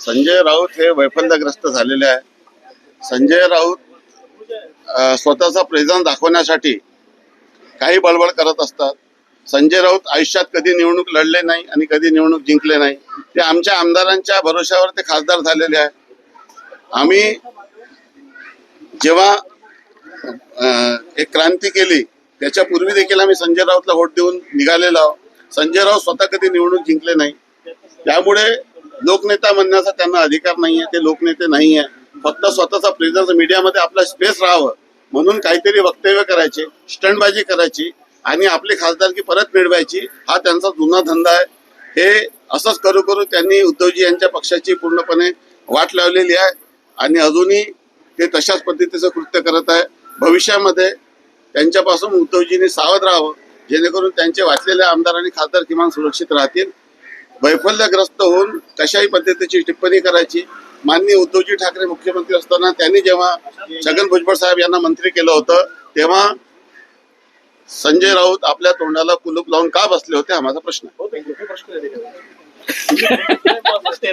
संजय राऊत हे वैफल्यग्रस्त झालेले आहे. संजय राऊत स्वतःचा प्रेझेन्स दाखवण्यासाठी काही बळबळ करत असतात. संजय राऊत आयुष्यात कधी निवडणूक लढले नाही आणि कधी निवडणूक जिंकले नाही. ते आमच्या आमदारांच्या भरोश्यावर ते खासदार झालेले आहे. आम्ही जेव्हा एक क्रांती केली त्याच्यापूर्वी देखील आम्ही संजय राऊतला वोट देऊन निघालेलो आहोत. संजय राऊत स्वतः कधी निवडणूक जिंकले नाही. त्यामुळे लोकनेता म्हणण्याचा त्यांना अधिकार नाहीये ते लोकनेते नाही आहे फक्त स्वतःचा प्रेझेन्स मीडियामध्ये आपला स्पेस राहावं. म्हणून काहीतरी वक्तव्य करायचे स्टंटबाजी करायची आणि आपली खासदारकी परत मिळवायची हा त्यांचा जुना धंदा आहे. हे असंच करू करू त्यांनी उद्धवजी यांच्या पक्षाची पूर्णपणे वाट लावलेली आहे. आणि अजूनही ते तशाच पद्धतीचं कृत्य करत आहे. भविष्यामध्ये त्यांच्यापासून उद्धवजींनी सावध राहावं जेणेकरून त्यांचे वाचलेले आमदार आणि खासदार किमान सुरक्षित राहतील. वैफल्यग्रस्त होऊन कशाही पद्धतीची टिप्पणी करायची. माननीय उद्धवजी ठाकरे मुख्यमंत्री असताना त्यांनी जेव्हा छगन भुजबळ साहेब यांना मंत्री केलं होतं तेव्हा संजय राऊत आपल्या तोंडाला कुलूप लावून का बसले होते हा माझा प्रश्न